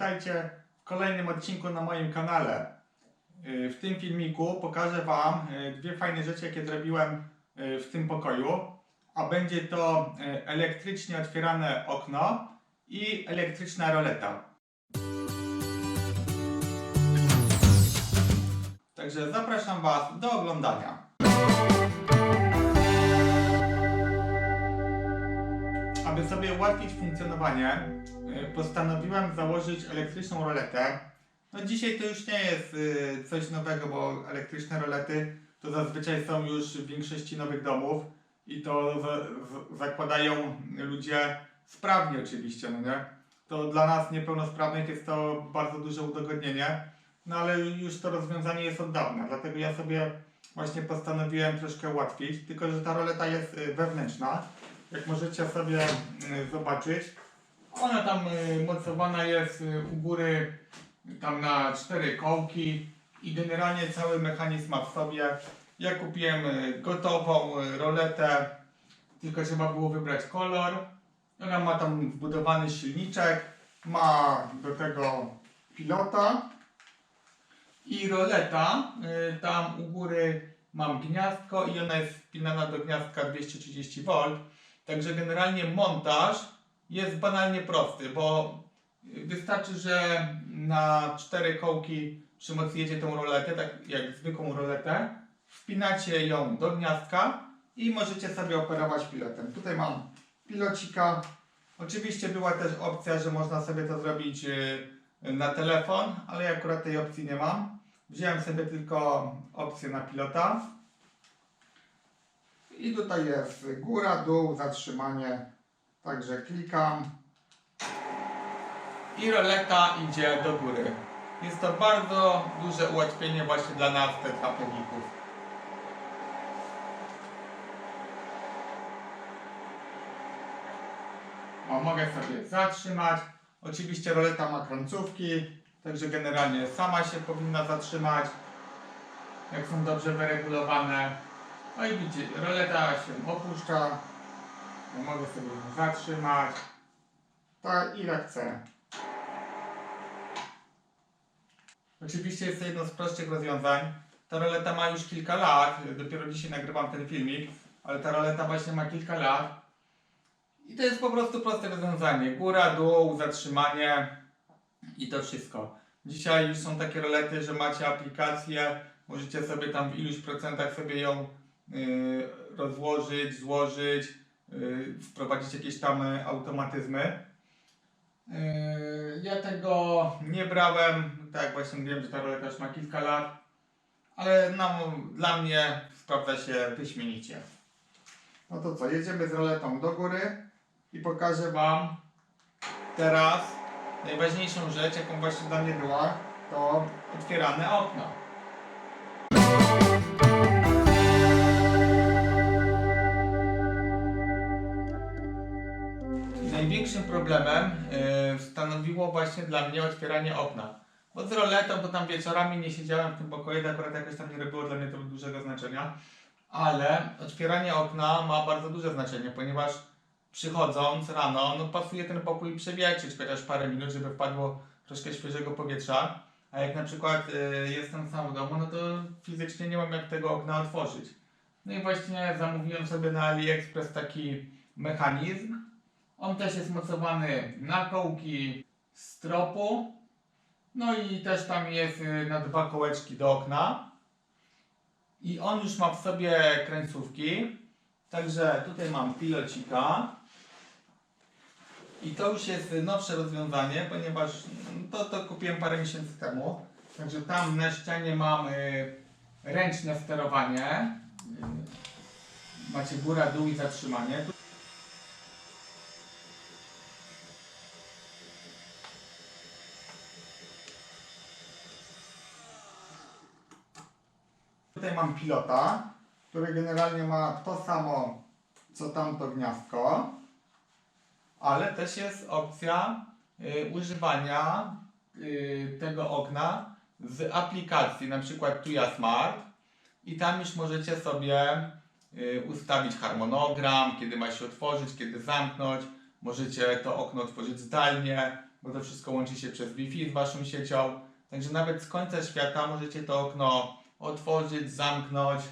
Witajcie w kolejnym odcinku na moim kanale. Y, W tym filmiku pokażę Wam y, dwie fajne rzeczy, jakie zrobiłem y, w tym pokoju. A będzie to elektrycznie otwierane okno i elektryczna roleta. Także zapraszam Was do oglądania. Aby sobie ułatwić funkcjonowanie, y, postanowiłem założyć elektryczną roletę. No dzisiaj to już nie jest y, coś nowego, bo elektryczne rolety to zazwyczaj są już w większości nowych domów i to zakładają ludzie sprawni oczywiście, no nie? To dla nas niepełnosprawnych jest to bardzo duże udogodnienie, no ale już to rozwiązanie jest od dawna, dlatego ja sobie właśnie postanowiłem troszkę ułatwić, tylko że ta roleta jest y, wewnętrzna, jak możecie sobie y, zobaczyć. Ona tam y, mocowana jest y, u góry tam na cztery kołki i generalnie cały mechanizm ma w sobie. Ja kupiłem gotową roletę, tylko trzeba było wybrać kolor. Ona ma tam wbudowany silniczek, ma do tego pilota i roleta. Tam u góry mam gniazdko i ona jest wpinana do gniazdka 230V. Także generalnie montaż jest banalnie prosty, bo wystarczy, że na cztery kołki przymocujecie tą roletę, tak jak zwykłą roletę, wpinacie ją do gniazdka i możecie sobie operować pilotem. Tutaj mam pilocika. Oczywiście była też opcja, że można sobie to zrobić y, na telefon, ale ja akurat tej opcji nie mam. Wziąłem sobie tylko opcję na pilota. I tutaj jest góra, dół, zatrzymanie. Także klikam. I roleta idzie do góry. Jest to bardzo duże ułatwienie właśnie dla nas, tetraplegików. O, mogę sobie zatrzymać. Oczywiście roleta ma krańcówki, także generalnie sama się powinna zatrzymać, jak są dobrze wyregulowane. No i widzicie, roleta się opuszcza. Ja mogę sobie ją zatrzymać. Tak, ile chcę. Oczywiście jest to jedno z prostszych rozwiązań. Ta roleta ma już kilka lat. Dopiero dzisiaj nagrywam ten filmik, ale ta roleta właśnie ma kilka lat. I to jest po prostu proste rozwiązanie. Góra, dół, zatrzymanie i to wszystko. Dzisiaj już są takie rolety, że macie aplikację, możecie sobie tam w iluś procentach sobie ją rozłożyć, złożyć, y, wprowadzić jakieś tam y, automatyzmy. Y, ja tego nie brałem, tak właśnie wiem, że ta roleta już ma kilka lat, ale no, dla mnie sprawdza się wyśmienicie. No to co, jedziemy z roletą do góry i pokażę Wam teraz najważniejszą rzecz, jaką właśnie dla mnie była, to otwierane okno. Problemem yy, stanowiło właśnie dla mnie otwieranie okna. Bo z roletą to tam wieczorami nie siedziałem w tym pokoju, akurat jakoś tam nie robiło dla mnie to dużego znaczenia. Ale otwieranie okna ma bardzo duże znaczenie, ponieważ przychodząc rano, no pasuje ten pokój przewietrzyć chociaż parę minut, żeby wpadło troszkę świeżego powietrza. A jak na przykład y, jestem sam w domu, no to fizycznie nie mam jak tego okna otworzyć. No i właśnie zamówiłem sobie na AliExpress taki mechanizm. On też jest mocowany na kołki stropu. No i też tam jest y, na dwa kołeczki do okna. I on już ma w sobie krańcówki. Także tutaj mam pilocika. I to już jest nowsze rozwiązanie, ponieważ mm, to, to kupiłem parę miesięcy temu. Także tam na ścianie mam y, ręczne sterowanie. Y, macie góra, dół i zatrzymanie. Tutaj mam pilota, który generalnie ma to samo co tamto gniazdko, ale też jest opcja y, używania y, tego okna z aplikacji, na przykład Tuya Smart i tam już możecie sobie y, ustawić harmonogram, kiedy ma się otworzyć, kiedy zamknąć. Możecie to okno otworzyć zdalnie, bo to wszystko łączy się przez Wi-Fi z waszą siecią. Także nawet z końca świata możecie to okno otworzyć, zamknąć.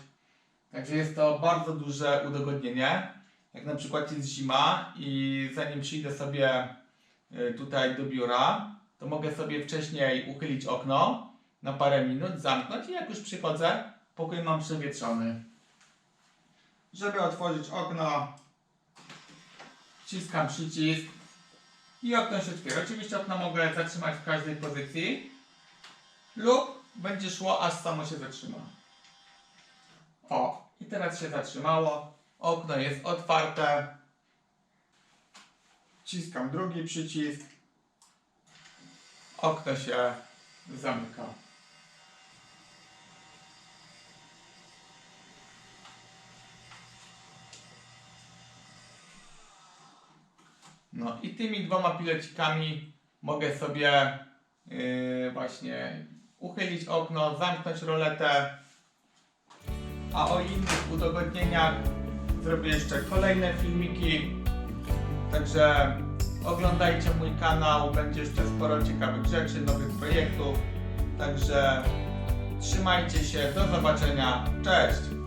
Także jest to bardzo duże udogodnienie. Jak na przykład jest zima i zanim przyjdę sobie y, tutaj do biura, to mogę sobie wcześniej uchylić okno na parę minut, zamknąć i jak już przychodzę, pokój mam przewietrzony. Żeby otworzyć okno, wciskam przycisk i okno się otwiera. Oczywiście okno mogę zatrzymać w każdej pozycji lub będzie szło, aż samo się zatrzyma. O, i teraz się zatrzymało. Okno jest otwarte. Wciskam drugi przycisk. Okno się zamyka. No i tymi dwoma pilecikami mogę sobie yy, właśnie uchylić okno, zamknąć roletę. A o innych udogodnieniach zrobię jeszcze kolejne filmiki. Także oglądajcie mój kanał, będzie jeszcze sporo ciekawych rzeczy, nowych projektów. Także trzymajcie się, do zobaczenia, cześć!